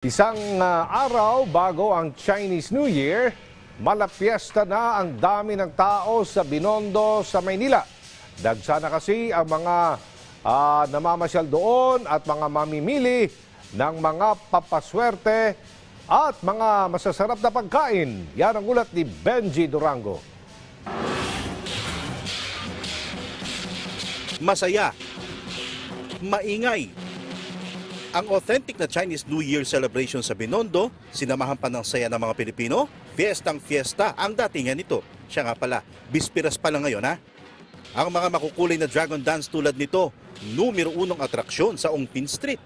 Isang ah, araw bago ang Chinese New Year, malapiesta na ang dami ng tao sa Binondo sa Maynila. Dagsa na kasi ang mga ah, namamasyal doon at mga mamimili ng mga papaswerte at mga masasarap na pagkain. Yan ang ulat ni Benji Durango. masaya, maingay. Ang authentic na Chinese New Year celebration sa Binondo, sinamahan pa ng saya ng mga Pilipino, fiestang fiesta ang datingan nito. Siya nga pala, bispiras pa lang ngayon ha. Ang mga makukulay na dragon dance tulad nito, numero unong atraksyon sa Ongpin Street.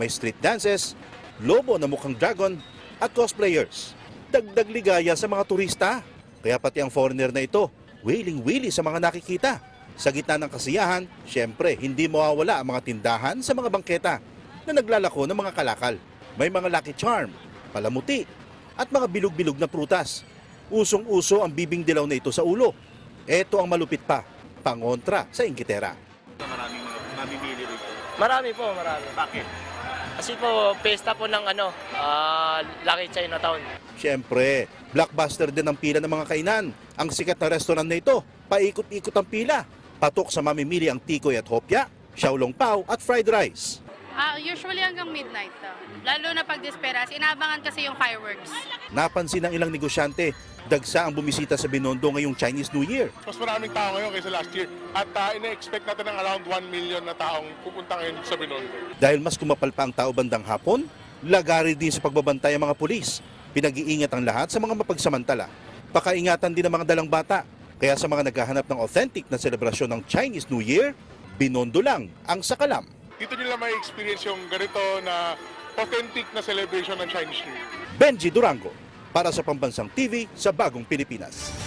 May street dances, lobo na mukhang dragon at cosplayers. Dagdag ligaya sa mga turista. Kaya pati ang foreigner na ito, willing-willy sa mga nakikita. Sa gitna ng kasiyahan, syempre hindi mawawala ang mga tindahan sa mga bangketa na naglalako ng mga kalakal. May mga lucky charm, palamuti, at mga bilog-bilog na prutas. Usong-uso ang bibing dilaw na ito sa ulo. Ito ang malupit pa, pangontra sa ingkitera. maraming mga mamimili rito. Marami po, marami. Bakit? Kasi po, pesta po ng ano, ah, Lucky Chinatown. Siyempre, blockbuster din ang pila ng mga kainan. Ang sikat na restaurant na ito, paikot-ikot ang pila. Patok sa mamimili ang tikoy at hopya, xiaolong pao at fried rice. Ah, usually hanggang midnight. ah. Lalo na pag desperas, inaabangan kasi yung fireworks. Napansin ng ilang negosyante, dagsa ang bumisita sa Binondo ngayong Chinese New Year. mas maraming tao ngayon kaysa last year. At uh, ina-expect natin ng around 1 million na taong pupunta ngayon sa Binondo. Dahil mas kumapal pa ang tao bandang hapon, lagari din sa pagbabantay ang mga pulis. Pinag-iingat ang lahat sa mga mapagsamantala. Pakaingatan din ang mga dalang bata. Kaya sa mga naghahanap ng authentic na selebrasyon ng Chinese New Year, Binondo lang ang sakalam. Dito nila may experience yung ganito na authentic na celebration ng Chinese New Year. Benji Durango para sa Pambansang TV sa Bagong Pilipinas.